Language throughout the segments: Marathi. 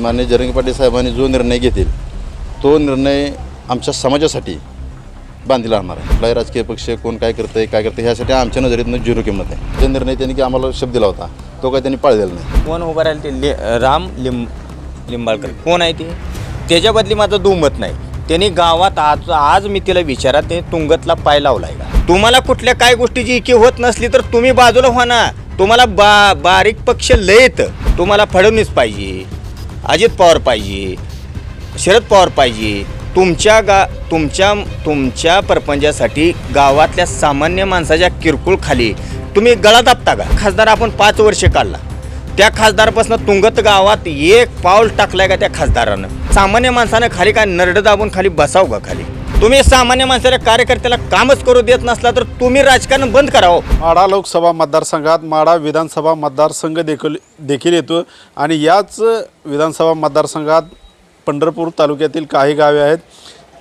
माननीय जरंगी पाटील साहेबांनी जो निर्णय घेतील तो निर्णय आमच्या समाजासाठी बांधला राहणार आहे. कुठलाही राजकीय पक्ष कोण काय करतंय काय करतं ह्यासाठी आमच्या नजरेतनं झिरो किंमत आहे. जे निर्णय त्यांनी की आम्हाला शब्द दिला होता तो काय त्यांनी पाळलेला नाही. कोण उभं राहील ते लि राम लिंब लिंबाळकर. कोण आहे ते? त्याच्या बदली माझं दुमत नाही. त्यांनी गावात आज आज मी तिला विचारा ते तुंगतला पाय लावलाय का? तुम्हाला कुठल्या काय गोष्टीची इकी होत नसली तर तुम्ही बाजूला व्हा ना. तुम्हाला बा बारीक पक्ष लयत. तुम्हाला फडवणीच पाहिजे. अजित पवार पाहिजे शरद पवार पाहिजे तुमच्या गा तुमच्या तुमच्या परपंचासाठी गावातल्या सामान्य माणसाच्या किरकोळ खाली तुम्ही गळा दाबता का? खासदार आपण पाच वर्षे काढला. त्या खासदारपासून तुंगत गावात एक पाऊल टाकलाय का त्या खासदारानं? सामान्य माणसानं खाली काय नरड दाबून खाली बसाव का खाली? तुम्ही सामान्य माणसाच्या कार्यकर्त्याला कामच करू देत नसला तर तुम्ही राजकारण बंद करावं. माढा लोकसभा मतदारसंघात माढा विधानसभा मतदारसंघ देखील देखील येतो. आणि याच विधानसभा मतदारसंघात पंढरपूर तालुक्यातील काही गावे आहेत.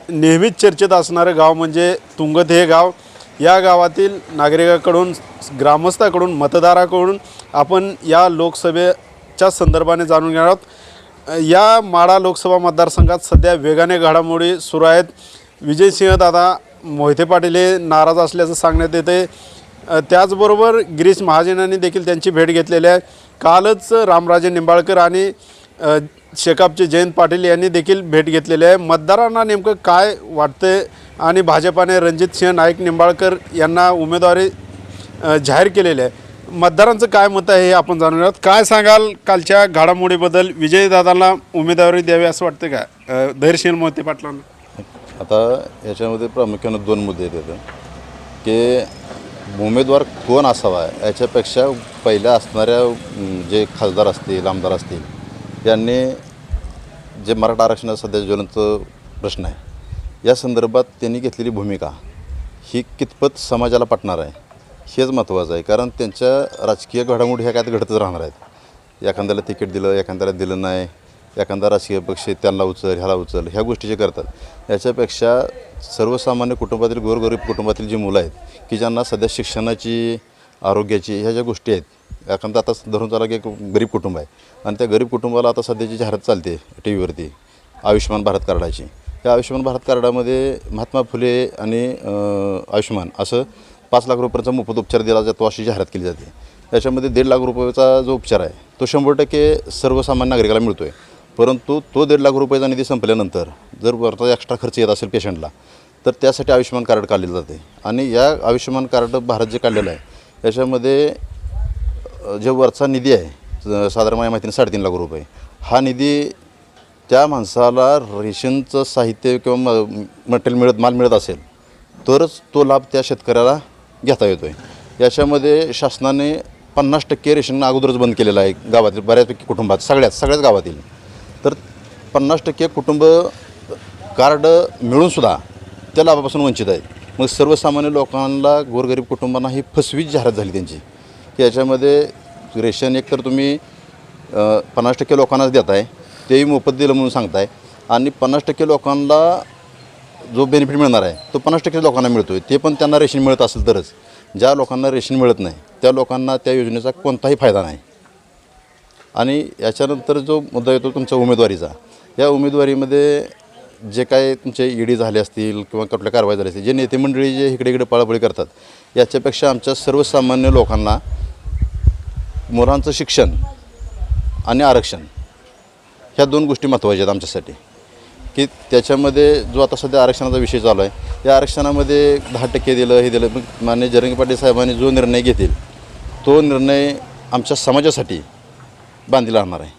नेहमीच चर्चेत असणारं गाव म्हणजे तुंगत हे गाव. या गावातील नागरिकाकडून ग्रामस्थाकडून मतदाराकडून आपण या लोकसभेच्या संदर्भाने जाणून घेणार आहोत. या माढा लोकसभा मतदारसंघात सध्या वेगाने घडामोडी सुरू आहेत. विजयसिंहदादा मोहिते पाटील हे नाराज असल्याचं सांगण्यात येते त्याचबरोबर गिरीश महाजनांनी देखील त्यांची भेट घेतलेली आहे. कालच रामराजे निंबाळकर आणि शेकापचे जयंत पाटील यांनी देखील भेट घेतलेली आहे. मतदारांना नेमकं काय वाटतंय आणि भाजपाने रणजित सिंह नाईक निंबाळकर यांना उमेदवारी जाहीर केलेली आहे. मतदारांचं काय मत आहे हे आपण जाणून आहोत काय सांगाल कालच्या घडामोडीबद्दल? विजयदादांना उमेदवारी द्यावी असं वाटतं का? धैर्यशील मोहिते पाटलांना. आता याच्यामध्ये प्रामुख्यानं दोन मुद्दे येतात की उमेदवार कोण असावा याच्यापेक्षा पहिल्या असणाऱ्या जे खासदार असतील आमदार असतील यांनी जे मराठा आरक्षणाचा सध्या ज्वलंत प्रश्न आहे या संदर्भात त्यांनी घेतलेली भूमिका ही कितपत समाजाला पटणार आहे हेच महत्त्वाचं आहे. कारण त्यांच्या राजकीय घडामोडी ह्या काय घडतच राहणार आहेत. एखाद्याला तिकीट दिलं एखाद्याला दिलं नाही एखादा राजकीय पक्ष त्यांना उचल ह्याला उचल ह्या गोष्टी जे करतात. याच्यापेक्षा सर्वसामान्य कुटुंबातील गोरगरीब कुटुंबातील जी मुलं आहेत की ज्यांना सध्या शिक्षणाची आरोग्याची ह्या ज्या गोष्टी आहेत एखादा आता धरून चाला की एक गरीब कुटुंब आहे. आणि त्या गरीब कुटुंबाला आता सध्याची जाहिरात चालते टी व्हीवरती आयुष्यमान भारत कार्डाची त्या आयुष्यमान भारत कार्डामध्ये महात्मा फुले आणि आयुष्यमान असं पाच लाख रुपयाचा मोफत उपचार दिला जातो अशी जाहिरात केली जाते. त्याच्यामध्ये दीड लाख रुपयाचा जो उपचार आहे तो शंभर टक्के सर्वसामान्य नागरिकाला मिळतो आहे परंतु तो दीड लाख रुपयाचा निधी संपल्यानंतर जर वरचा एक्स्ट्रा खर्च येत असेल पेशंटला तर त्यासाठी आयुष्यमान कार्ड काढलेलं जाते. आणि या आयुष्यमान कार्ड भारत जे काढलेलं आहे याच्यामध्ये जे वरचा निधी आहे साधारण माझ्या माहितीने साडेतीन लाख रुपये हा निधी त्या माणसाला रेशनचं साहित्य किंवा म मटेरियल मिळत माल मिळत असेल तरच तो लाभ त्या शेतकऱ्याला घेता येतो आहे याच्यामध्ये शासनाने पन्नास टक्के रेशन अगोदरच बंद केलेलं आहे गावातील बऱ्यापैकी कुटुंबात सगळ्याच सगळ्याच गावातील. तर पन्नास टक्के कुटुंब कार्ड मिळूनसुद्धा त्या लाभापासून वंचित आहेत मग सर्वसामान्य लोकांना गोरगरीब कुटुंबांना ही फसवीच जाहिरात झाली त्यांची. की याच्यामध्ये रेशन एकतर तुम्ही पन्नास टक्के लोकांनाच देताय तेही मोफत दिलं म्हणून सांगताय. आणि पन्नास टक्के लोकांना जो बेनिफिट मिळणार आहे तो पन्नास टक्के लोकांना मिळतो आहे ते पण त्यांना रेशन मिळत असेल तरच. ज्या लोकांना रेशन मिळत नाही त्या लोकांना त्या योजनेचा कोणताही फायदा नाही. आणि याच्यानंतर जो मुद्दा येतो तुमचा उमेदवारीचा या उमेदवारीमध्ये जे काय तुमचे ईडी झाले असतील किंवा कुठल्या कारवाई झाली असतील जे नेते मंडळी जे इकडे इकडे पळापळी करतात याच्यापेक्षा आमच्या सर्वसामान्य लोकांना मुलांचं शिक्षण आणि आरक्षण ह्या दोन गोष्टी महत्त्वाच्या आहेत आमच्यासाठी. की त्याच्यामध्ये जो आता सध्या आरक्षणाचा विषय चालू आहे या आरक्षणामध्ये दहा टक्के दिलं हे दिलं मग माननीय जरंगी पाटील साहेबांनी जो निर्णय घेतील तो निर्णय आमच्या समाजासाठी बांधली राहणार आहे.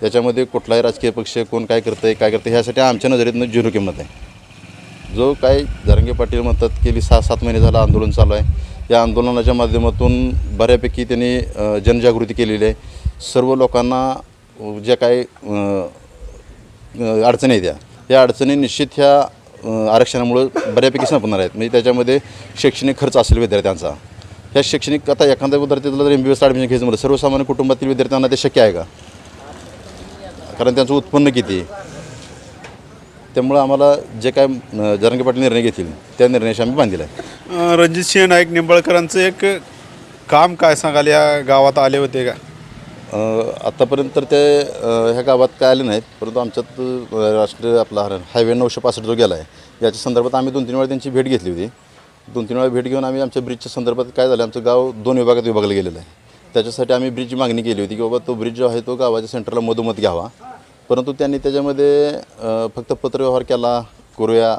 त्याच्यामध्ये कुठलाही राजकीय पक्ष कोण काय करतं आहे काय करतं आहे ह्यासाठी आमच्या नजरेतनं झिरो किंमत आहे. जो काय जरंगे पाटील म्हणतात गेली सहा सात महिने झालं आंदोलन चालू आहे. या आंदोलनाच्या माध्यमातून बऱ्यापैकी त्यांनी जनजागृती केलेली आहे. सर्व लोकांना ज्या काय अडचणी आहेत या अडचणी निश्चित ह्या आरक्षणामुळं बऱ्यापैकी संपणार आहेत. म्हणजे त्याच्यामध्ये शैक्षणिक खर्च असेल विद्यार्थ्यांचा. ह्या शैक्षणिक आता एखाद्या विद्यार्थ्याला जर एम बी एस ॲडमिशन घ्यायचं म्हटलं सर्वसामान्य कुटुंबातील विद्यार्थ्यांना ते शक्य आहे का? कारण त्यांचं उत्पन्न किती त्यामुळं आम्हाला जे काय जरांगे पाटील निर्णय घेतील त्या निर्णयाशी आम्ही बांधील आहे. रणजित सिंह नाईक निंबाळकरांचं एक काम काय सांगाल? या गावात आले होते का? आत्तापर्यंत तर ते ह्या गावात काय आले नाहीत परंतु आमच्यात राष्ट्रीय आपला हायवे नऊशे पासष्ट जो गेला आहे याच्या संदर्भात आम्ही दोन तीन वेळा त्यांची भेट घेतली होती. दोन तीन वेळा भेट घेऊन आम्ही आमच्या ब्रिजच्या संदर्भात काय झालं आमचं गाव दोन विभागात विभागलं गेलेलं आहे. त्याच्यासाठी आम्ही ब्रिजची मागणी केली होती की बाबा तो ब्रिज जो आहे तो गावाच्या सेंटरला मधोमध घ्यावा. परंतु त्यांनी त्याच्यामध्ये फक्त पत्रव्यवहार केला करूया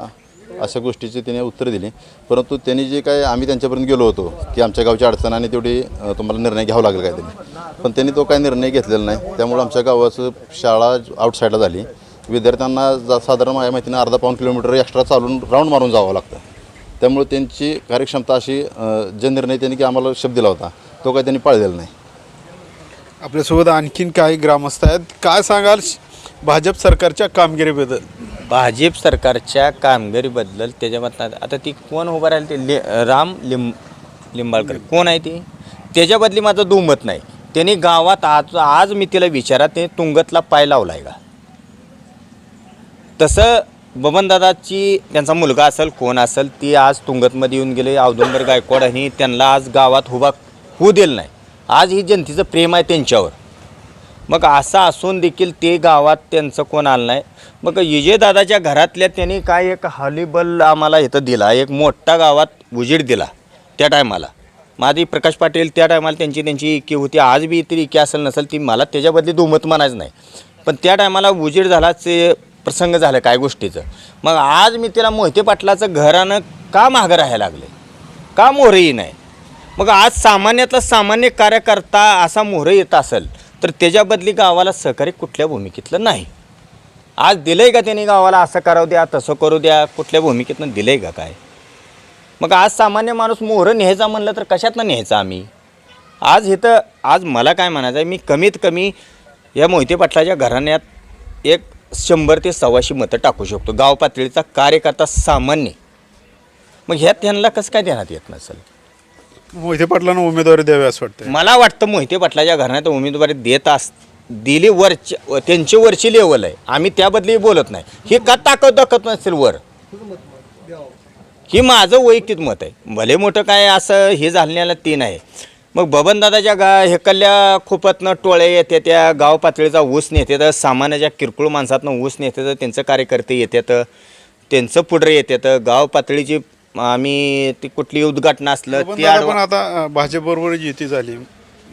अशा गोष्टीची त्याने उत्तर दिली. परंतु त्यांनी जे काय आम्ही त्यांच्यापर्यंत गेलो होतो की आमच्या गावची अडचण आणि तेवढी तुम्हाला निर्णय घ्यावा लागेल काय त्यांनी. पण त्यांनी तो काय निर्णय घेतलेला नाही. त्यामुळे आमच्या गावाचं शाळा आउटसाईडला झाली. विद्यार्थ्यांना जा साधारण माझ्या माहितीनं अर्धा पाऊन किलोमीटर एक्स्ट्रा चालून राऊंड मारून जावं लागतं. त्यामुळे त्यांची कार्यक्षमता अशी अ, जे निर्णय त्यांनी की आम्हाला शब्द दिला होता तो काही त्यांनी पाळलेला नाही. आपल्यासोबत आणखीन काही ग्रामस्थ आहेत. काय सांगाल भाजप सरकारच्या कामगिरीबद्दल? भाजप सरकारच्या कामगिरीबद्दल त्याच्याबद्दल आता ती कोण उभं राहील ते ले राम लिंब लिंबाळकर. कोण आहे ती? त्याच्याबदली माझं दुमत नाही. त्यांनी गावात आज आज मी तिला विचारा ते तुंगतला पाय लावला आहे का? तसं बबनदादाची त्यांचा मुलगा असेल कोण असेल ती आज तुंगतमध्ये येऊन गेले. औदुंबर गायकवाड आणि त्यांना आज गावात हुबा होऊ दिलं नाही. आज ही जनतेचं प्रेम आहे त्यांच्यावर. मग असं असून देखील ते गावात त्यांचं कोण आलं नाही. मग विजयदादाच्या घरातल्या त्यांनी काय एक हॉलीबॉल आम्हाला इथं दिला एक मोठा गावात उजेड दिला त्या टायमाला. माझी प्रकाश पाटील त्या टायमाला त्यांची त्यांची इकी होती. आज बी ती इकी असेल नसेल ती मला त्याच्याबद्दल दुमत म्हणायचं नाही. पण त्या टायमाला उजेड झालाच प्रसंग झालं काय गोष्टीचं. मग आज मी तिला मोहिते पाटलाचं घरानं का मागं राहायला लागले? का मोहरही नाही मग आज सामान्यातला सामान्य कार्यकर्ता असा मोहरं येत असेल तर त्याच्याबदली गावाला सहकार्य कुठल्या भूमिकेतलं नाही. आज दिलंय का त्यांनी गावाला असं करावं द्या तसं करू द्या कुठल्या भूमिकेतनं आहे का काय? मग आज सामान्य माणूस मोहरं न्यायचा म्हणलं तर कशातनं न्यायचा आम्ही? आज इथं आज मला काय म्हणायचं आहे मी कमीत कमी या मोहिते पाटलाच्या घराण्यात एक शंभर ते सव्वाशे मतं टाकू शकतो. गाव पातळीचा कार्यकर्ता सामान्य. मग ह्यात त्यांना कसं काय देण्यात येत नसेल? मोहिते पाटलांना उमेदवारी द्यावी असं वाटतं मला वाटतं मोहिते पाटलाच्या घराण्यात उमेदवारी देत अस दिली वरच्या त्यांची वरची लेवल आहे. आम्ही त्याबद्दली बोलत नाही. हे का ताकद दाखवत नसेल वर? ही माझं वैयक्तिक मत आहे. भले मोठं काय असं हे झालेलं ते नाही. मग बबनदादाच्या गा हेकल्ल्या खोपतनं टोळे येते त्या गाव पातळीचा ऊस नेतात सामान्याच्या किरकोळ माणसातनं ऊस नेतात त्यांचं कार्यकर्ते येतात त्यांचं पुढं येतात गाव पातळीची आम्ही ती कुठली उद्घाटन असलं ती बबनदादा आडवा पण आता भाजप बरोबर युती झाली.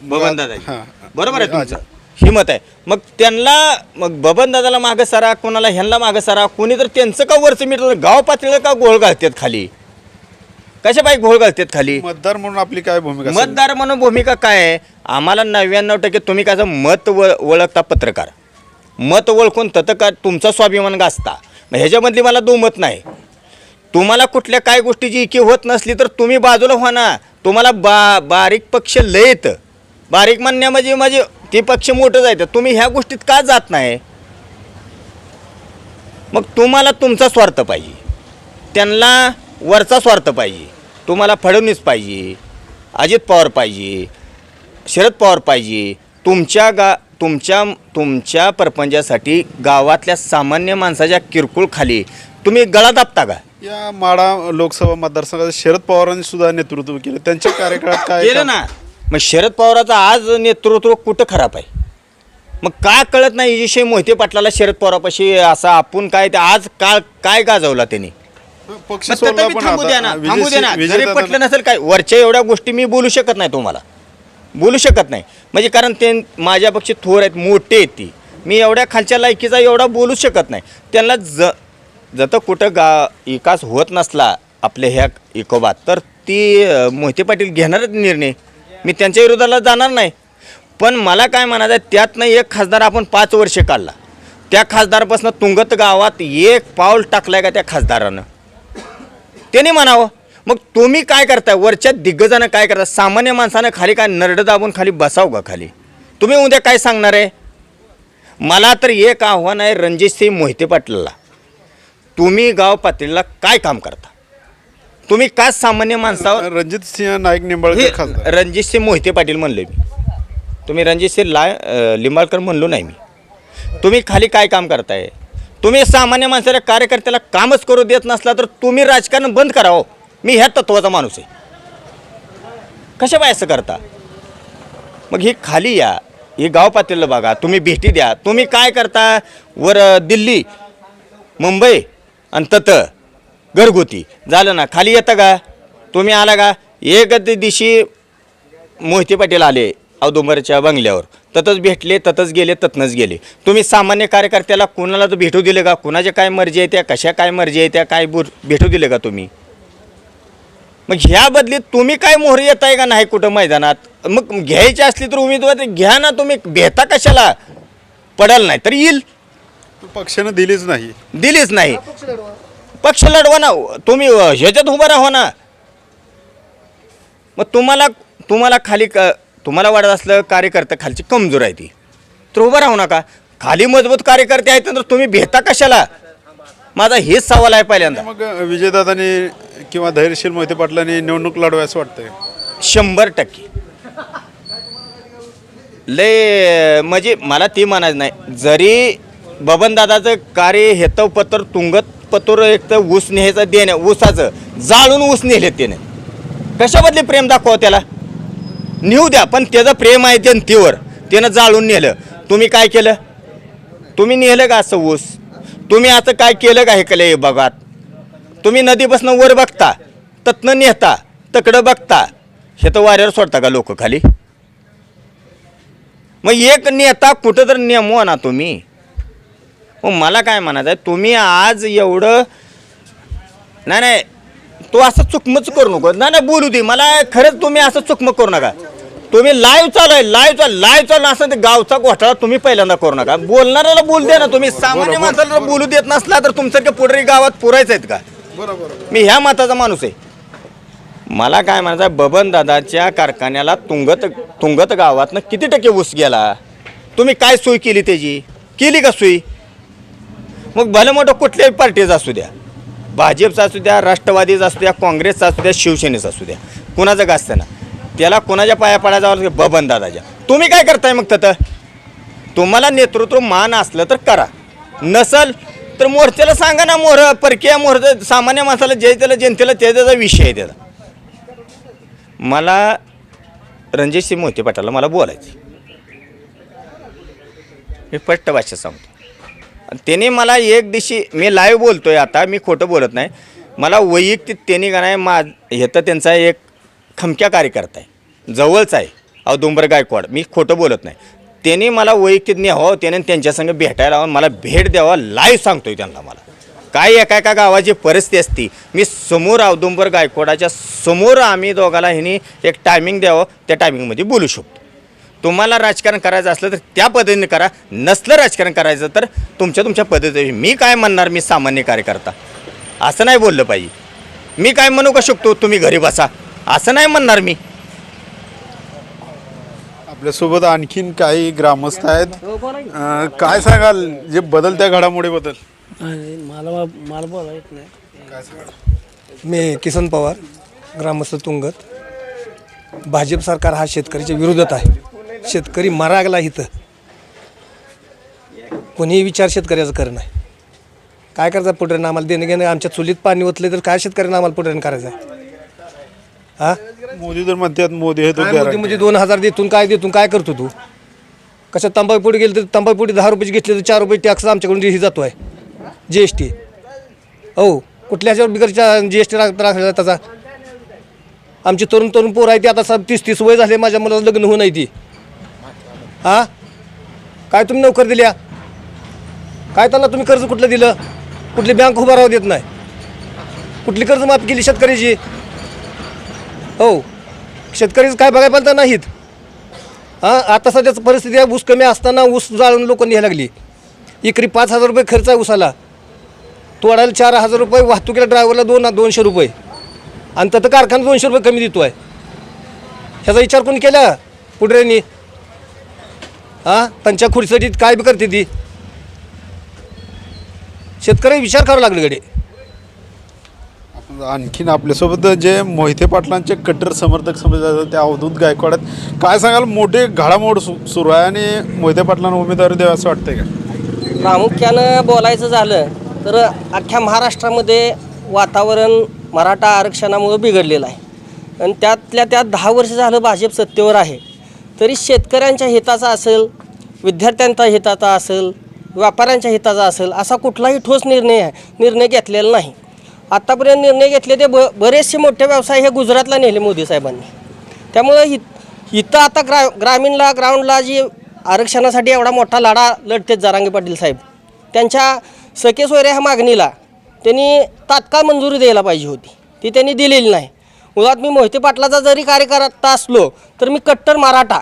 बबन दादा हां. बरोबर आहे तुमचं. ही मत आहे. मग त्यांना मग बबन दादाला मागं सरा कोणाला ह्यांना मागं सरा कोणी तर त्यांचं का वरचं मिटलं गाव पातळीला का घोळ घालतात खाली? कशा बाई घोळ घालतात खाली? मतदार म्हणून आपली काय भूमिका असेल? मतदार म्हणून भूमिका काय आहे? आम्हाला नव्याण्णव टक्के तुम्ही कसं मत व ओळखता पत्रकार. मत ओळखून तत का तुमचा स्वाभिमान गाजता. मग ह्याच्यामधली मला दुमत नाही. तुम्हाला कुठल्या काय गोष्टीची इकी होत नसली तर तुम्ही बाजूला व्हा ना. तुम्हाला बा बारीक पक्ष लय येतं. बारीक म्हणण्या म्हणजे म्हणजे ते पक्ष मोठं जायचं. तुम्ही ह्या गोष्टीत का जात नाही? मग तुम्हाला तुमचा स्वार्थ पाहिजे. त्यांना वरचा स्वार्थ पाहिजे. तुम्हाला फडणवीस पाहिजे अजित पवार पाहिजे शरद पवार पाहिजे. तुमच्या गा तुमच्या तुमच्या परपंचासाठी गावातल्या सामान्य माणसाच्या किरकोळ खाली तुम्ही गळा दाबता का? या माडा लोकसभा मतदारसंघात शरद पवारांनी सुद्धा नेतृत्व केलं. त्यांच्या कार्यकाळात काय केलं ना. मग शरद पवाराचं आज नेतृत्व कुठं खराब आहे? मग का कळत नाही? विषय मोहिते पाटलाला शरद पवारापाशी असं आपण काय ते आज काळ काय गाजवला त्यांनी? पक्ष मग सोडला तथापि पण थांबू द्या ना आता थांबू द्या ना. विजय जरी विजयदादा- पटलं नसेल काय वरच्या एवढ्या गोष्टी मी बोलू शकत नाही तुम्हाला. बोलू शकत नाही. म्हणजे कारण ते माझ्यापेक्षा थोर आहेत मोठे आहेत ती. मी एवढ्या खालच्या लायकीचा एवढा बोलू शकत नाही. त्यांना ज जत कुठं गा विकास होत नसला आपल्या ह्या इकोबात तर ती अं, मोहिते पाटील घेणारच निर्णय. मी त्यांच्या विरोधाला जाणार नाही. पण मला काय म्हणायचं आहे त्यातनं एक खासदार आपण पाच वर्ष काढला. त्या खासदारापासून तुंगत गावात एक पाऊल टाकलाय का त्या खासदारानं? त्याने म्हणावं मग तुम्ही काय करताय? वरच्या दिग्गजानं काय करता सामान्य माणसानं खाली काय नरड दाबून खाली बसाव का खाली? तुम्ही उद्या काय सांगणार आहे? मला तर एक आव्हान आहे रणजितसिंह मोहिते पाटलाला. तुम्ही गाव पातळीला काय काम करता? तुम्ही का सामान्य माणसावर रणजित सिंह नाईक निंबाळकर खासदार. रणजितसिंह मोहिते पाटील म्हणले मी. तुम्ही रणजितसिंह ला अं, लिंबाळकर म्हणलो नाही मी. तुम्ही खाली काय काम करताय? तुम्ही सामान्य माणसाच्या कार्यकर्त्याला कामच करू देत नसला तर तुम्ही राजकारण बंद करावं हो. मी ह्या तत्वाचा माणूस आहे. कशा बाय असं करता? मग ही खाली या ही गाव पातळीला बघा तुम्ही भेटी द्या. तुम्ही काय करता? वर दिल्ली मुंबई आणि तत घरगुती. झालं ना खाली येतं का? तुम्ही आला का? एक दिवशी मोहिते पाटील आले. औदुंबरच्या बंगल्यावर. ततच भेटले ततच गेले ततनच गेले. तुम्ही सामान्य कार्यकर्त्याला कोणाला तर भेटू दिले का? कुणाच्या काय मर्जी आहे त्या? कशा काय मर्जी आहे त्या? काय बुर भेटू दिले का तुम्ही? मग ह्या बदलीत तुम्ही काय मोहर येत आहे का नाही कुठं मैदानात? मग घ्यायची असली तर उमेदवार घ्या ना तुम्ही. भेटा कशाला? पडाल नाही तर येईल. पक्षानं दिलीच नाही. दिलीच नाही. पक्ष लढवा ना. तुम्ही ह्याच्यात उभं राहा ना. मग तुम्हाला तुम्हाला खाली क तुम्हाला वाटत असलं कार्यकर्ता खालची कमजोर आहे ती. तर उभं राहू नका. खाली मजबूत कार्यकर्ते आहेत तर तुम्ही भेटा कशाला? माझा हेच सवाल आहे पहिल्यांदा. मग विजयदादांनी किंवा धैर्यशील मोहिते पाटलांनी निवडणूक लढवायचं वाटतंय. शंभर टक्के. लय म्हणजे मला ती म्हणायचं नाही. जरी बबनदादाचं कार्य हेतवपत्र तुंगत पत्र एक तर ऊस न्यायचं देणं ऊसाचं जाळून ऊस नेले त्याने. कशाबदली प्रेम दाखवा त्याला? नेऊ द्या पण त्याचं प्रेम आहे जनतेवर. त्यानं जाळून नेलं. तुम्ही काय केलं? तुम्ही नेलं का असं ऊस? तुम्ही असं काय केलं का हे कले विभागात बघात? तुम्ही नदीपासून वर बघता तत्न नेता तकडं बघता. हे तर वाऱ्यावर सोडता का लोक खाली? मग एक नेता कुठं तर नेमवा ना तुम्ही. मग मला काय म्हणायचं आहे तुम्ही आज एवढं नाही नाही तू असं चुकमच करू नको. नाही नाही बोलू दे. मला खरंच तुम्ही असं चुकमक करू नका. तुम्ही लाईव्ह चालू आहे लाईव्ह चालू लाईव्ह चालू असं ते गावचा घोटाळा तुम्ही पहिल्यांदा करू नका. बोलणाऱ्याला बोल द्या ना तुम्ही. सामान्य माणसाला बोलू देत नसला तर तुमच्यासारख्या पुढे गावात पुरायचं आहेत का? मी ह्या मताचा माणूस आहे. मला काय म्हणायचं आहे, बबन दादाच्या कारखान्याला तुंगत तुंगत गावातनं किती टक्के ऊस गेला? तुम्ही काय सोय केली त्याची? केली का सोय? मग भलं मोठं कुठल्याही पार्टीचं असू द्या. भाजपचा असू द्या राष्ट्रवादीचा असू द्या काँग्रेसचा असू द्या शिवसेनेचा असू द्या. कुणाचं का असतं ना? त्याला कोणाच्या पाया पडायचा बबन दादाच्या. तुम्ही काय करताय मग तथं? तुम्हाला नेतृत्व मान असलं तर करा. नसल तर मोर्चाला सांगा ना मोर परकीय मोर सामान्य माणसाला जे त्याला जनतेला ते त्याचा विषय आहे त्याचा. मला रणजितसिंह मोहिते पाटाला मला बोलायचं. मी पट्ट भाषा सांगतो. आणि त्याने मला एक दिवशी मी लाईव्ह बोलतोय आता मी खोटं बोलत नाही. मला वैयक्तिक त्यांनी का नाही मा हे तर त्यांचा एक खमक्या कार्यकर्ता आहे जवळचा आहे. औदुंबर गायकवाड. मी खोटं बोलत नाही. त्यांनी मला वैयक्तिक न्यावं त्याने त्यांच्यासंग भेटायला हवं मला भेट द्यावा लाईव्ह सांगतोय त्यांना मला. काय एका एका गावाची परिस्थिती असती. मी समोर औदुंबर गायकवाडाच्या समोर आम्ही दोघाला ह्यांनी एक टायमिंग द्यावं त्या टायमिंगमध्ये बोलू शकतो. तुम्हाला राजकारण करायचं असलं तर त्या पद्धतीने करा. नसलं राजकारण करायचं तर तुमच्या तुमच्या पद्धतीने. मी काय म्हणणार? मी सामान्य कार्यकर्ता. असं नाही बोललं पाहिजे. मी काय म्हणू का शकतो? तुम्ही घरी बसा. असं नाही म्हणणार मी. आपल्यासोबत आणखीन काही ग्रामस्थ आहेत. अं, काय सांगाल जे बदलत्या घडामोडीबद्दल? आणि मला मला बोला येत नाही. मी किसन पवार ग्रामस्थ तुंगत. भाजप सरकार हा शेतकऱ्याच्या विरोधात आहे. शेतकरी मरागला इथं. कोणीही विचार शेतकऱ्याचा करत नाही. काय करायचं पुढे? आम्हाला देणं घेणं आमच्या चुलीत पाणी ओतले तर काय शेतकऱ्यांना आम्हाला पुढे करायचं आहे हा? मोदी तर म्हणतात मोदी हे तो काय मोदी म्हणजे दोन हजार देतून काय देतून काय करतो तू? कशा तंबाखू गेली तर तंबाखू दहा रुपये घेतले तर चार रुपये टॅक्स आमच्याकडून ही जातो आहे जी एस टी हो कुठल्या ह्याच्यावर बिगरच्या जी एस टी राखला त्याचा? आमची तरुण तरुण पोरं आहे ती आता सब तीस तीस वय झाले माझ्या मुलाचं लग्न होऊ नाही ती. हा? काय तुम्ही नोकर दिल्या? काय त्यांना तुम्ही कर्ज कुठलं दिलं? कुठली बँक उभा राहू देत नाही. कुठली कर्ज माफी केली शेतकऱ्याची? हो. शेतकरीच काय बघायला पाहिजे नाहीत. हां आता सध्याच परिस्थिती आहे ऊस कमी असताना ऊस जाळून लोक न्यायला लागली. इकरी पाच हजार रुपये खर्च आहे ऊसाला. तोडायला चार हजार रुपये वाहतुकीला ड्रायव्हरला दोन दोनशे रुपये. आणि तर कारखाना दोनशे रुपये कमी देतो आहे ह्याचा विचार कोणी केला? पुढऱ्यांनी? हां त्यांच्या खुर्चीसाठी काय बी करते ती? शेतकरी विचार करावा लागले गडे आणखीन आपल्यासोबत जे मोहिते पाटलांचे कट्टर समर्थक समजले जातात ते अवधूत गायकवाड आहेत. काय सांगाल मोठे घडामोड सु सुरू आहे आणि मोहिते पाटलांना उमेदवारी द्यावी असं वाटतंय का? प्रामुख्यानं बोलायचं झालं तर अख्ख्या महाराष्ट्रामध्ये वातावरण मराठा आरक्षणामुळं बिघडलेलं आहे. आणि त्यातल्या त्यात दहा वर्ष झालं भाजप सत्तेवर आहे. तरी शेतकऱ्यांच्या हिताचा असेल विद्यार्थ्यांच्या हिताचा असेल व्यापाऱ्यांच्या हिताचा असेल असा कुठलाही ठोस निर्णय आहे निर्णय घेतलेला नाही. आत्तापर्यंत निर्णय घेतले ते ब बरेचसे मोठे व्यवसाय हे गुजरातला नेले मोदी साहेबांनी. त्यामुळं हि इथं आता ग्रा ग्रामीणला ग्राउंडला जी आरक्षणासाठी एवढा मोठा लढा लढतेत जारांगे पाटील साहेब त्यांच्या सके सोयऱ्या ह्या मागणीला त्यांनी तात्काळ मंजुरी द्यायला पाहिजे होती. ती त्यांनी दिलेली नाही. मुळात मी मोहिते पाटलाचा जरी कार्यकर्ता असलो तर मी कट्टर मराठा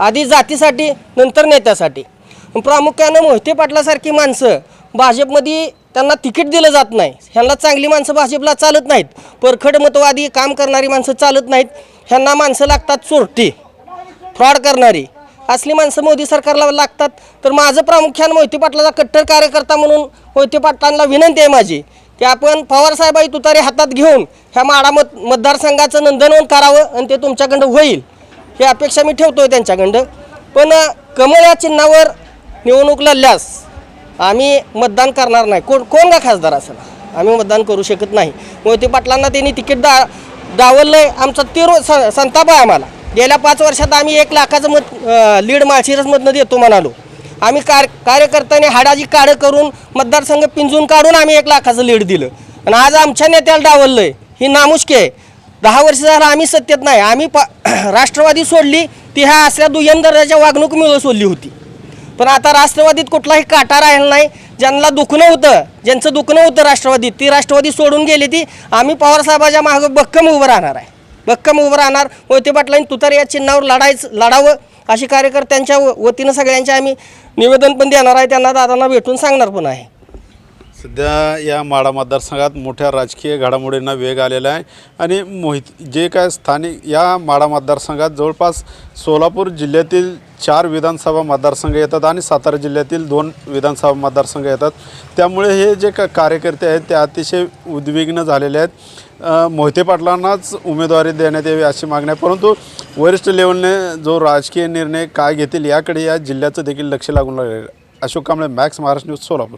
आधी जातीसाठी नंतर नेत्यासाठी. प्रामुख्यानं मोहिते पाटलासारखी माणसं भाजपमध्ये त्यांना तिकीट दिलं जात नाही. ह्यांना चांगली माणसं भाजपला चालत नाहीत. परखड मतवादी काम करणारी माणसं चालत नाहीत. ह्यांना माणसं लागतात चोरटी. फ्रॉड करणारी. असली माणसं मोदी सरकारला लागतात. तर माझं प्रामुख्यानं मोहिते पाटलाचा कट्टर कार्यकर्ता म्हणून मोहिते पाटलांना विनंती आहे माझी की आपण पवारसाहेबाई तुतारी हातात घेऊन ह्या माडा मत मतदारसंघाचं नंदनवन करावं आणि ते तुमच्याकडं होईल. ही अपेक्षा मी ठेवतो आहे त्यांच्याकडं. पण कमळ या चिन्हावर निवडणूक लढल्यास आम्ही मतदान करणार नाही. कोण कोण का खासदार असेल? आम्ही मतदान करू शकत नाही. मोहिते पाटलांना त्यांनी तिकीट दा डावललं आहे आमचा तीव्र स संताप आहे आम्हाला. गेल्या पाच वर्षात आम्ही एक लाखाचं मत लीड माळशिरसमधनं देतो म्हणालो. आम्ही कार कार्यकर्त्याने हाडाजी काढं करून मतदारसंघ पिंजून काढून आम्ही एक लाखाचं लीड दिलं. आणि आज आमच्या नेत्याला डावललं आहे ही नामुष्की आहे. दहा वर्ष झालं आम्ही सत्तेत नाही. आम्ही पा राष्ट्रवादी सोडली. ती ह्या असल्या दुय्यम दर्जाच्या वागणुकीमुळे सोडली होती. पण आता राष्ट्रवादीत कुठलाही काटा राहिला नाही. ज्यांना दुखणं होतं ज्यांचं दुखणं होतं राष्ट्रवादीत ती राष्ट्रवादी सोडून गेली ती. आम्ही पवारसाहेबाच्या मागं भक्कम उभं राहणार आहे. भक्कम उभं राहणार. मोहिते पाटलांनी तुतार या चिन्हावर लढायचं लढावं अशी कार्यकर्त्यांच्या व- वतीनं सगळ्यांचे आम्ही निवेदन पण देणार आहे. त्यांना दादांना भेटून सांगणार पण आहे. सध्या या माडा मतदारसंघात मोठ्या राजकीय घडामोडींना वेग आलेला आहे. आणि मोहित जे काय स्थानिक या माडा मतदारसंघात जवळपास सोलापूर जिल्ह्यातील चार विधानसभा मतदारसंघ येतात आणि सातारा जिल्ह्यातील दोन विधानसभा मतदारसंघ येतात. त्यामुळे हे जे का कार्यकर्ते आहेत ते अतिशय उद्विग्न झालेले आहेत. मोहिते पाटलांनाच उमेदवारी देण्यात यावी अशी मागणी आहे. परंतु वरिष्ठ लेवलने जो राजकीय निर्णय काय घेतील याकडे या जिल्ह्याचं देखील लक्ष लागून लागले अशोक कांबळे मॅक्स महाराष्ट्र न्यूज सोलापूर.